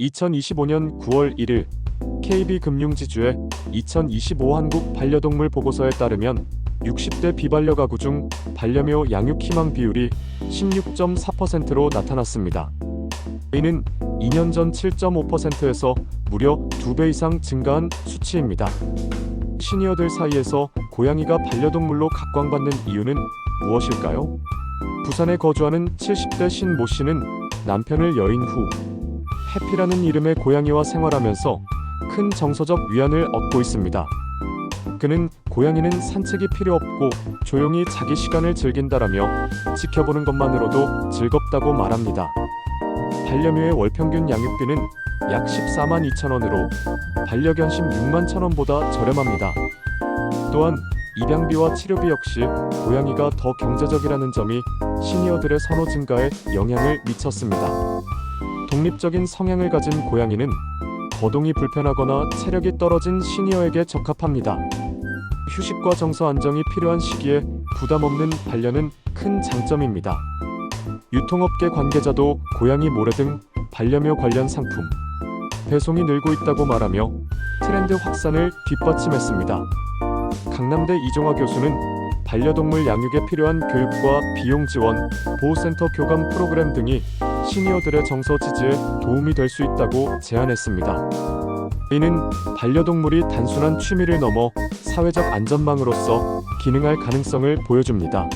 2025년 9월 1일 KB금융지주의 2025 한국 반려동물 보고서에 따르면 60대 비반려 가구 중 반려묘 양육 희망 비율이 16.4%로 나타났습니다. 이는 2년 전 7.5%에서 무려 2배 이상 증가한 수치입니다. 시니어들 사이에서 고양이가 반려동물로 각광받는 이유는 무엇일까요? 부산에 거주하는 70대 신 모 씨는 남편을 여인 후 해피라는 이름의 고양이와 생활하면서 큰 정서적 위안을 얻고 있습니다. 그는 고양이는 산책이 필요 없고 조용히 자기 시간을 즐긴다라며 지켜보는 것만으로도 즐겁다고 말합니다. 반려묘의 월 평균 양육비는 약 14만 2천 원으로 반려견심 6만 천 원보다 저렴합니다. 또한 입양비와 치료비 역시 고양이가 더 경제적이라는 점이 시니어들의 선호 증가에 영향을 미쳤습니다. 독립적인 성향을 가진 고양이는 거동이 불편하거나 체력이 떨어진 시니어에게 적합합니다. 휴식과 정서 안정이 필요한 시기에 부담 없는 반려는 큰 장점입니다. 유통업계 관계자도 고양이 모래 등 반려묘 관련 상품 배송이 늘고 있다고 말하며 트렌드 확산을 뒷받침했습니다. 강남대 이종화 교수는 반려동물 양육에 필요한 교육과 비용 지원, 보호센터 교감 프로그램 등이 시니어들의 정서 지지에 도움이 될 수 있다고 제안했습니다. 이는 반려동물이 단순한 취미를 넘어 사회적 안전망으로서 기능할 가능성을 보여줍니다.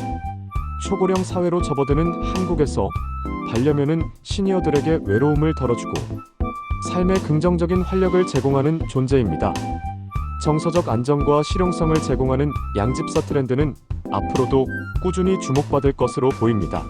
초고령 사회로 접어드는 한국에서 반려묘는 시니어들에게 외로움을 덜어주고 삶의 긍정적인 활력을 제공하는 존재입니다. 정서적 안정과 실용성을 제공하는 양집사 트렌드는 앞으로도 꾸준히 주목받을 것으로 보입니다.